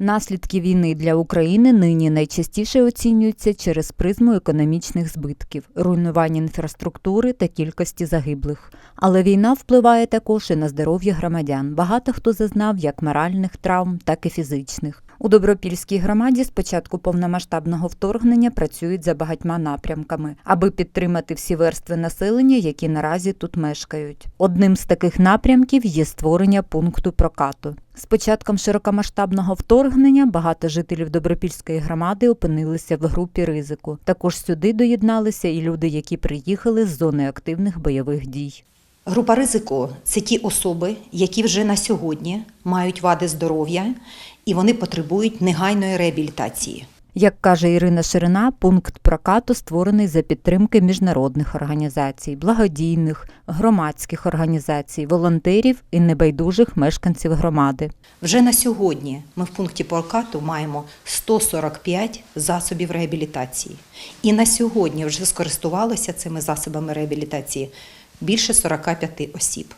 Наслідки війни для України нині найчастіше оцінюються через призму економічних збитків, руйнування інфраструктури та кількості загиблих. Але війна впливає також і на здоров'я громадян. Багато хто зазнав як моральних травм, так і фізичних. У Добропільській громаді з початку повномасштабного вторгнення працюють за багатьма напрямками, аби підтримати всі верстви населення, які наразі тут мешкають. Одним з таких напрямків є створення пункту прокату. З початком широкомасштабного вторгнення багато жителів Добропільської громади опинилися в групі ризику. Також сюди доєдналися і люди, які приїхали з зони активних бойових дій. Група ризику це ті особи, які вже на сьогодні мають вади здоров'я і вони потребують негайної реабілітації. Як каже Ірина Ширина, пункт прокату створений за підтримки міжнародних організацій, благодійних, громадських організацій, волонтерів і небайдужих мешканців громади. Вже на сьогодні ми в пункті прокату маємо 145 засобів реабілітації. І на сьогодні вже скористувалося цими засобами реабілітації більше 45 осіб.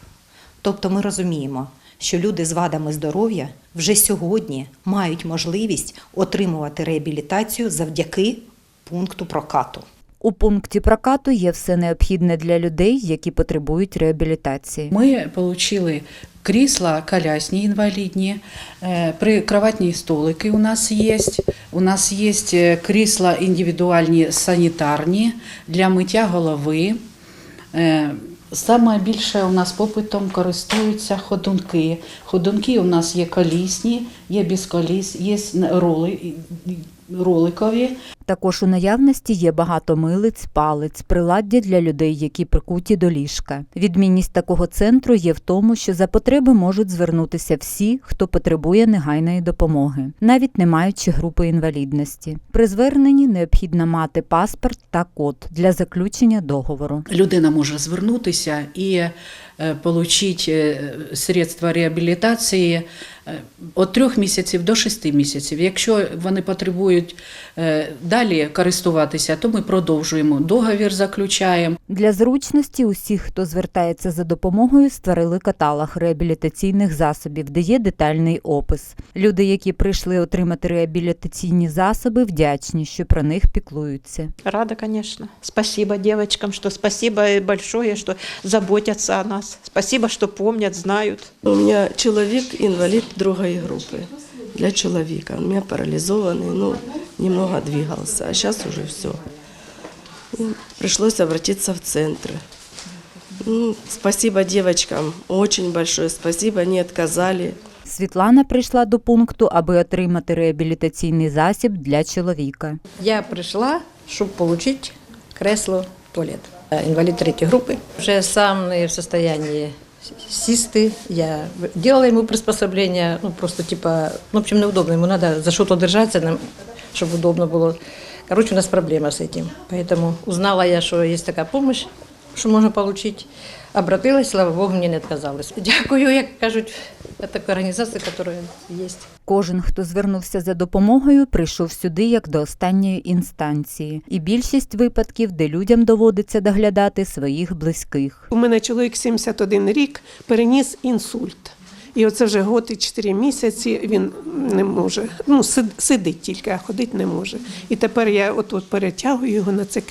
Тобто ми розуміємо, що люди з вадами здоров'я вже сьогодні мають можливість отримувати реабілітацію завдяки пункту прокату. У пункті прокату є все необхідне для людей, які потребують реабілітації. Ми отримали крісла колясні інвалідні, е, прикроватні столики у нас є. У нас є крісла індивідуальні санітарні для миття голови. Саме більше у нас попитом користуються ходунки. Ходунки у нас є колісні, є безколісні, є роли, роликові. Також у наявності є багато милиць, палиць, приладдя для людей, які прикуті до ліжка. Відмінність такого центру є в тому, що за потреби можуть звернутися всі, хто потребує негайної допомоги, навіть не маючи групи інвалідності. При зверненні необхідно мати паспорт та код для заключення договору. Людина може звернутися і отримати средства реабілітації від трьох місяців до шести місяців. Якщо вони потребують е, далі користуватися, то ми продовжуємо договір, заключаємо. Для зручності усіх, хто звертається за допомогою, створили каталог реабілітаційних засобів, де є детальний опис. Люди, які прийшли отримати реабілітаційні засоби, вдячні, що про них піклуються. Рада, конечно. Спасибо девочкам, что спасибо большое, что заботятся о нас. Спасибо, что помнят, знают. У меня чоловік інвалід другої групи. Для чоловіка. У меня парализованный, ну, немного двигался, а сейчас уже все. Пришлось обратиться в центр. Ну, спасибо девочкам, очень большое спасибо, они отказали. Світлана прийшла до пункту, аби отримати реабілітаційний засіб для чоловіка. Я прийшла, щоб отримати кресло туалет. Інвалід третьої групи. Вже сам не в стані сісти. Я делала йому приспособлення, ну просто типа, ну, в общем, неудобно. Йому треба за що-то держатися, нам, щоб удобно було. Короче, у нас проблема з цим. Поэтому узнала я, що є така допомога, що можна отримати. Обратилась, слава Богу, мені не відказались. Дякую, як кажуть, така організація, яка є. Кожен, хто звернувся за допомогою, прийшов сюди як до останньої інстанції, і більшість випадків, де людям доводиться доглядати своїх близьких. У мене чоловік 71 рік переніс інсульт. І оце вже год і 4 місяці він не може. Ну, сид- сидить тільки, а ходити не може. І тепер я от от перетягую його на це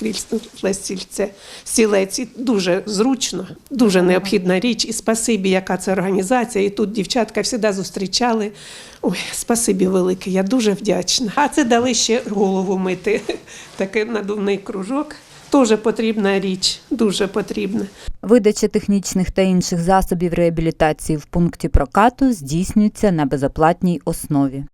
стільце, стілець. І дуже зручно, дуже необхідна річ. І спасибі, яка це організація. І тут дівчатка завжди зустрічали. Ой, спасибі велике, я дуже вдячна. А це дали ще голову мити. Такий надувний кружок. Теж потрібна річ, дуже потрібна. Видача технічних та інших засобів реабілітації в пункті прокату здійснюється на безоплатній основі.